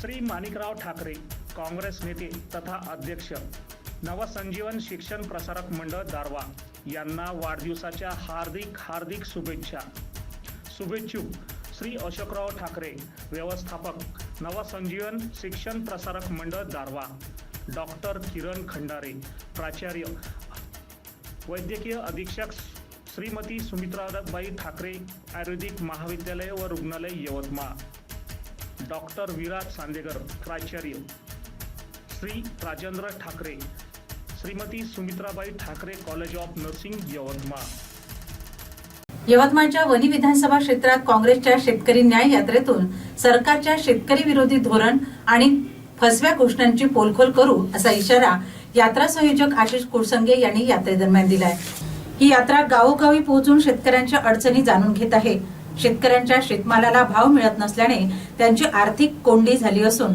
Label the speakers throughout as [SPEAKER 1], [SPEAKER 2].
[SPEAKER 1] श्री माणिकराव ठाकरे काँग्रेस नेते तथा अध्यक्ष नवसंजीवन शिक्षण प्रसारक मंडळ दारवा यांना वाढदिवसाच्या हार्दिक हार्दिक शुभेच्छा. शुभेच्छुक श्री अशोकराव ठाकरे व्यवस्थापक नवसंजीवन शिक्षण प्रसारक मंडळ दारवा डॉक्टर किरण खंडारे प्राचार्य वैद्यकीय अधीक्षक श्रीमती सुमित्राबाई ठाकरे आयुर्वेदिक महाविद्यालय व रुग्णालय यवतमाळ. डॉक्टर विराज सांदेकर प्राचार्य. Shri Rajendra Thackeray Shrimati Sumitrabai Thackeray college of nursing Yavatmal.
[SPEAKER 2] यवतमाळच्या वनी विधानसभा क्षेत्रात काँग्रेसच्या शेतकरी न्याय यात्रेतून सरकारच्या शेतकरी विरोधी धोरण आणि फसव्या घोषणांची पोलखोल करू असा इशारा यात्रा संयोजक आशिष कुरसंगे यांनी यात्रेदरम्यान दिलाय. ही यात्रा गावोगावी पोहोचून शेतकऱ्यांच्या अडचणी जाणून घेत आहे. शेतकऱ्यांच्या शेतमालाला भाव मिळत नसल्याने त्यांची आर्थिक कोंडी झाली असून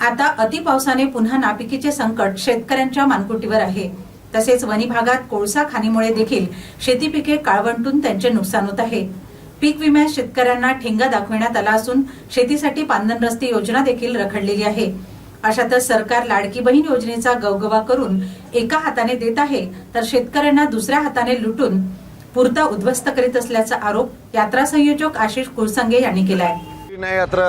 [SPEAKER 2] आता अतिपावसाने पुन्हा नापिकीचे संकट शेतकऱ्यांच्या मानकुटीवर आहे. तसेच वनी भागात कोळसा खाणीमुळे देखील शेती पिके काळवंटून त्यांचे नुकसान होत आहे. पीक विम्यात शेतकऱ्यांना ठेंगा दाखविण्यात आला असून शेतीसाठी पांदन रस्ते योजना देखील रखडलेली आहे. अशातच सरकार लाडकी बहीण योजनेचा गवगवा करून एका हाताने देत आहे तर शेतकऱ्यांना दुसऱ्या हाताने लुटून पुरता उद्ध्वस्त करीत असल्याचा आरोप यात्रा संयोजक आशिष कुरसंगे यांनी केला
[SPEAKER 3] आहे यात्रा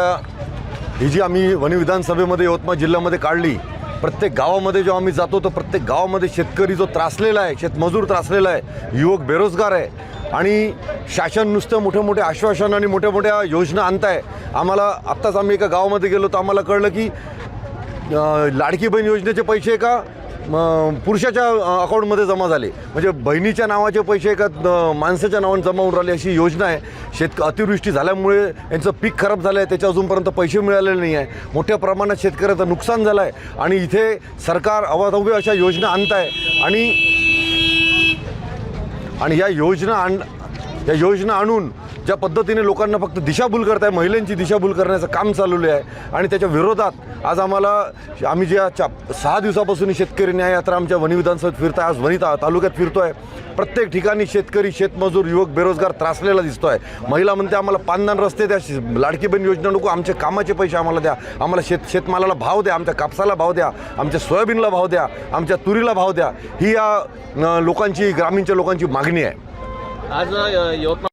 [SPEAKER 3] ही जी आम्ही वन विधानसभेमध्ये यवतमाळ जिल्ह्यामध्ये काढली प्रत्येक गावामध्ये जेव्हा आम्ही जातो तर प्रत्येक गावामध्ये शेतकरी जो त्रासलेला आहे शेतमजूर त्रासलेला आहे युवक बेरोजगार आहे आणि शासन नुसतं मोठ्या मोठे आश्वासन आणि मोठ्या मोठ्या योजना आणताय. आम्हाला आत्ताच आम्ही एका गावामध्ये गेलो तर आम्हाला कळलं की लाडकी बहीण योजनेचे पैसे का? मग पुरुषाच्या अकाउंटमध्ये जमा झाले. म्हणजे बहिणीच्या नावाचे पैसे एका माणसाच्या नावाने जमा होऊन राहिले अशी योजना आहे. शेतक अतिवृष्टी झाल्यामुळे यांचं पीक खराब झालं आहे त्याच्या अजूनपर्यंत पैसे मिळालेले नाही आहे. मोठ्या प्रमाणात शेतकऱ्याचं नुकसान झालं आहे आणि इथे सरकार अवाधव्य अशा योजना आणत आहे आणि आणि या योजना आण या योजना आणून ज्या पद्धतीने लोकांना फक्त दिशाभूल करत आहे महिलांची दिशाभूल करण्याचं काम चालवले आहे आणि त्याच्या विरोधात आज आम्हाला आम्ही ज्या चा सहा दिवसापासून शेतकरी न्याय यात्रा आमच्या वनी विधानसभेत फिरताय आज वनी तालुक्यात तालुक्यात फिरतोय. प्रत्येक ठिकाणी शेतकरी शेतमजूर युवक बेरोजगार त्रासलेला दिसतोय. महिला म्हणते आम्हाला पानदान रस्ते द्या लाडकी बहीण योजना नको आमचे कामाचे पैसे आम्हाला द्या आम्हाला शेत शेतमालाला भाव द्या आमच्या कापसाला भाव द्या आमच्या सोयाबीनला भाव द्या आमच्या तुरीला भाव द्या. ही या लोकांची ग्रामीणच्या लोकांची मागणी आहे.
[SPEAKER 4] आज यवतमाळ